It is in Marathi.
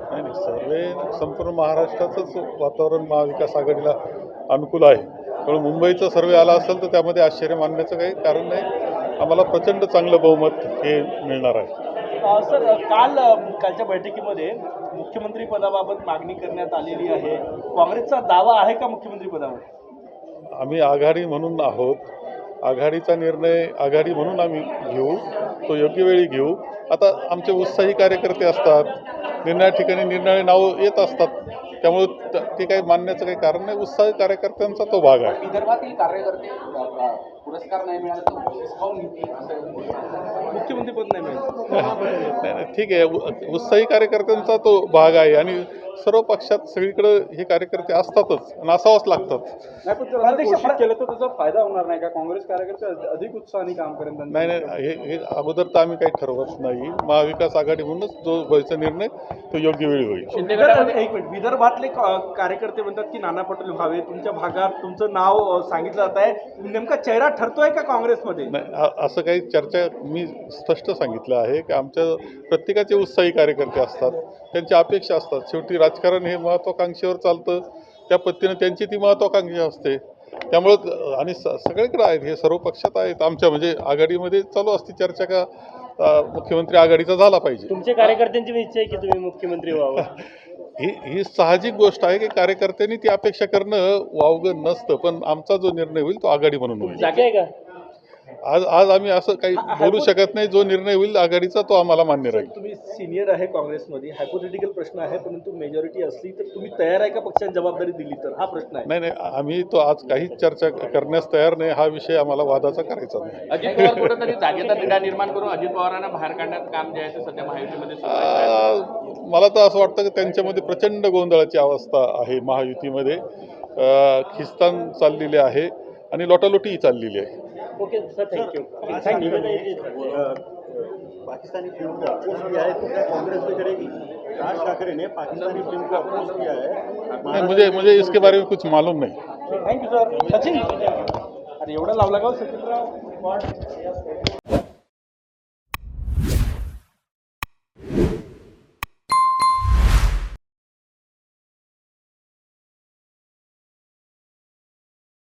नाही नाही. सर्वे संपूर्ण महाराष्ट्राचंच वातावरण महाविकास आघाडीला अनुकूल आहे. त्यामुळे मुंबईचा सर्वे आला असेल तर त्यामध्ये आश्चर्य मानण्याचं काही कारण नाही. आम्हाला प्रचंड चांगलं बहुमत हे मिळणार आहे. सर काल कालच्या बैठकीमध्ये मुख्यमंत्री पदाबाबत मागणी करण्यात आलेली आहे. काँग्रेसचा दावा आहे का मुख्यमंत्री पदावर? आम्ही आघाडी म्हणून आहोत. आघाडीचा निर्णय आघाडी म्हणून आम्ही घेऊ तो योग्य वेळी घेऊ. आता आमचे उत्साही कार्यकर्ते असतात. निर्णया ठिकाणी निर्णय नावं येत असतात. त्यामुळे त- काही मानण्याचं काही कारण नाही. उत्साही कार्यकर्त्यांचा तो भाग आहे. विदर्भातील कार्यकर्ते पुरस्कार नाही मिळाला मुख्यमंत्री पद नाही ठीक आहे. उत्साही कार्यकर्त्यांचा तो भाग आहे. आणि सर्व पक्षात सगळीकडे हे कार्यकर्ते असतातच आणि असावंच लागतात. नाही पण जर असं घोषित केलं तर त्याचा फायदा होणार नाही का? काँग्रेस कार्यकर्ते अधि- अधिक उत्साहाने काम त्यांचं. नाही नाही हे हे अगोदर तर आम्ही काही ठरवत नाही. महाविकास आघाडी म्हणूनच जो व्हायचा निर्णय तो योग्य वेळी होईल. एक मिनिट. विदर्भातले क- कार्यकर्ते म्हणतात की नाना पटोले व्हावे तुमच्या भागात तुमचं नाव अ, सांगितलं जात आहे. नेमका चेहरा ठरतोय का काँग्रेसमध्ये? नाही अ- असं काही चर्चा मी स्पष्ट सांगितलं आहे की आमच्या प्रत्येकाचे उत्साही कार्यकर्ते असतात. त्यांच्या अपेक्षा असतात. शेवटी राजकारण हे महत्त्वाकांक्षेवर चालतं. त्या पद्धतीनं त्यांची ती महत्त्वाकांक्षा असते. त्यामुळं आणि स सगळीकडे आहेत हे सर्व पक्षात आहेत. आमच्या म्हणजे आघाडीमध्ये चालू असते चर्चा का मुख्यमंत्री आघाडीचा झाला पाहिजे. तुमच्या कार्यकर्त्यांची इच्छा आहे की तुम्ही मुख्यमंत्री व्हावं? ही ही साहजिक गोष्ट आहे की कार्यकर्त्यांनी ती अपेक्षा करणं वावगं नसतं. पण आमचा जो निर्णय होईल तो आघाडी म्हणून होईल. जागे आहे का? आज आज आम्ही असं काही बोलू शकत नाही जो निर्णय होईल आघाडीचा तो आम्हाला मान्य राहील. तुम्ही सिनियर आहे काँग्रेसमध्ये हायपोथेटिकल प्रश्न आहे परंतु मेजॉरिटी असली तर तुम्ही तयार आहे का पक्षाने जबाबदारी दिली तर? हा प्रश्न आहे. नाही नाही आम्ही तो आज काहीच चर्चा करण्यास तयार नाही हा विषय आम्हाला वादाचा करायचा नाही. अजित पवार कुठेतरी जागेचा तिढा निर्माण करून अजित पवारांना बाहेर काढण्याचं काम जे आहे ते सध्या महायुतीमध्ये सुरू आहे. आ, मला तर असं वाटतं की त्यांच्यामध्ये प्रचंड गोंधळाची अवस्था आहे महायुतीमध्ये. खिस्तान चाललेली आहे आणि लोटालोटीही चाललेली आहे. Okay sir thank you thank you Pakistani film को अपोज किया है तो क्या कांग्रेस भी करेगी? राज ठाकरे ने पाकिस्तानी फ़िल्म को अपोज किया है। नहीं मुझे मुझे इसके बारे में कुछ मालूम नहीं। Thank you sir Sachin. अरे एवढा लावला का सचिन